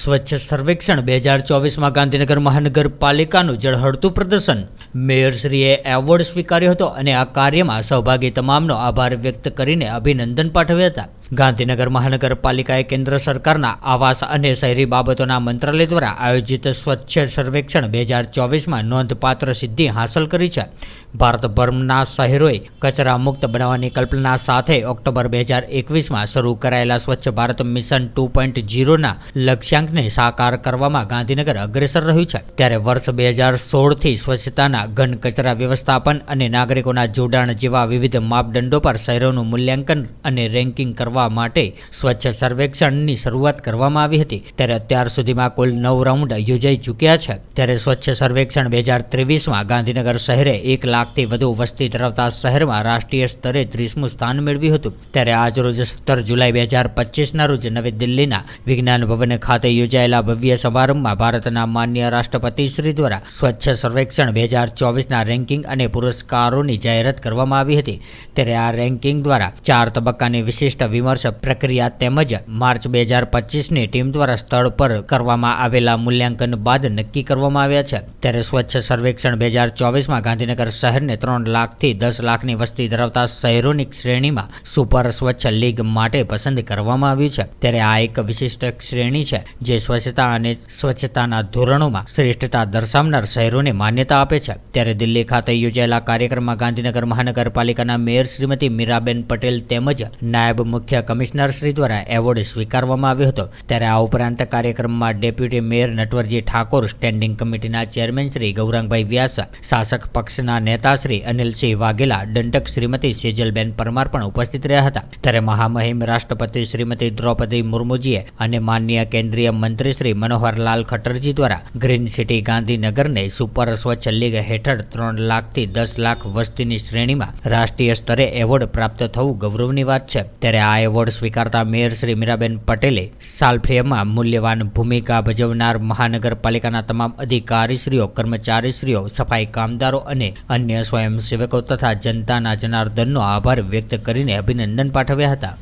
સ્વચ્છ સર્વેક્ષણ બે હજાર ચોવીસમાં ગાંધીનગર મહાનગરપાલિકાનું જળહળતું પ્રદર્શન. મેયરશ્રીએ એવોર્ડ સ્વીકાર્યો હતો અને આ કાર્યમાં સહભાગી તમામનો આભાર વ્યક્ત કરીને અભિનંદન પાઠવ્યા હતા. ગાંધીનગર મહાનગરપાલિકાએ કેન્દ્ર સરકારના આવાસ અને શહેરી બાબતોના મંત્રાલય દ્વારા આયોજિત સ્વચ્છ સર્વેક્ષણ બે હજાર ચોવીસમાં નોંધપાત્ર સિદ્ધિ હાંસલ કરી છે. ભારતભરના શહેરોએ કચરા મુક્ત બનાવવાની કલ્પના સાથે ઓક્ટોબર બે હજાર એકવીસમાં શરૂ કરાયેલા Swachh Bharat mission two point જીરોના લક્ષ્યાંકને સાકાર કરવામાં ગાંધીનગર અગ્રેસર રહ્યું છે. ત્યારે વર્ષ બે હજાર સોળથી સ્વચ્છતાના ઘન કચરા વ્યવસ્થાપન અને નાગરિકોના જોડાણ જેવા વિવિધ માપદંડો પર શહેરોનું મૂલ્યાંકન અને રેન્કિંગ કરવા માટે સ્વચ્છ સર્વેક્ષણની શરૂઆત કરવામાં આવી હતી. ત્યારે અત્યાર સુધીમાં કુલ નવ રાઉન્ડ યોજાઈ ચૂક્યા છે. ત્યારે સ્વચ્છ સર્વેક્ષણ બે હજાર ત્રેવીસમાં ગાંધીનગર શહેરે એક લાખથી વધુ વસ્તી ધરાવતા શહેરમાં રાષ્ટ્રીય સ્તરે ત્રીસમું સ્થાન મેળવ્યું હતું. ત્યારે આજરોજ સત્તર જુલાઈ બે હજાર પચીસના રોજ નવી દિલ્હીના વિજ્ઞાન ભવન ખાતે યોજાયેલા ભવ્ય સમારંભમાં ભારતના માન્ય રાષ્ટ્રપતિ શ્રી દ્વારા સ્વચ્છ સર્વેક્ષણ બે હજાર ચોવીસના રેન્કિંગ અને પુરસ્કારોની જાહેરાત કરવામાં આવી હતી. ત્યારે આ રેન્કિંગ દ્વારા ચાર તબક્કાની વિશિષ્ટ વિમર્શ પ્રક્રિયા તેમજ માર્ચ બે હજાર પચીસની ટીમ દ્વારા સ્થળ પર કરવામાં આવેલા મૂલ્યાંકન બાદ નક્કી કરવામાં આવ્યા છે. ત્યારે સ્વચ્છ સર્વેક્ષણ બે હજાર ચોવીસમાં ગાંધીનગર શહેરને ત્રણ લાખથી દસ લાખની વસ્તી ધરાવતા શહેરોની શ્રેણીમાં સુપર સ્વચ્છ લીગ માટે પસંદ કરવામાં આવ્યું છે. ત્યારે આ એક વિશિષ્ટ શ્રેણી છે, જે સ્વચ્છતા અને સ્વચ્છતાના ધોરણોમાં શ્રેષ્ઠતા દર્શાવનાર શહેરોને માન્યતા આપે છે. ત્યારે દિલ્હી ખાતે યોજાયેલા કાર્યક્રમમાં ગાંધીનગર મહાનગરપાલિકાના મેયર શ્રીમતી મીરાબેન પટેલ તેમજ નાયબ મુખ્ય કમિશનર શ્રી દ્વારા એવોર્ડ સ્વીકારવામાં આવ્યો હતો. ત્યારે આ ઉપરાંત કાર્યક્રમમાં deputy mayor Natwarji Thakor, standing કમિટીના ચેરમેન શ્રી ગૌરાંગભાઈ વ્યાસ, શાસક પક્ષના નેતા શ્રી અનિલસિંહ વાઘેલા, દંડક શ્રીમતી સેજલબેન પરમાર પણ ઉપસ્થિત રહ્યા હતા. ત્યારે મહામહિમ રાષ્ટ્રપતિ શ્રીમતી દ્રૌપદી મુર્મુજીએ અને માનનીય કેન્દ્રીય મંત્રી શ્રી મનોહરલાલ ખટ્ટરજી દ્વારા ગ્રીન સિટી ગાંધીનગરને સુપર સ્વચ્છ લીગ હેઠળ ત્રણ લાખથી દસ લાખ વસ્તીની શ્રેણીમાં રાષ્ટ્રીય સ્તરે એવોર્ડ પ્રાપ્ત થવું ગૌરવની વાત છે. ત્યારે આ એવોર્ડ સ્વીકારતા મેયર શ્રી મીરાબેન પટેલે સાલફ્રેમાં મૂલ્યવાન ભૂમિકા ભજવનાર મહાનગરપાલિકાના તમામ અધિકારીશ્રીઓ, કર્મચારીશ્રીઓ, સફાઈ કામદારો અને અન્ય સ્વયંસેવકો તથા જનતાના જનાર્દનનો આભાર વ્યક્ત કરીને અભિનંદન પાઠવ્યા હતા.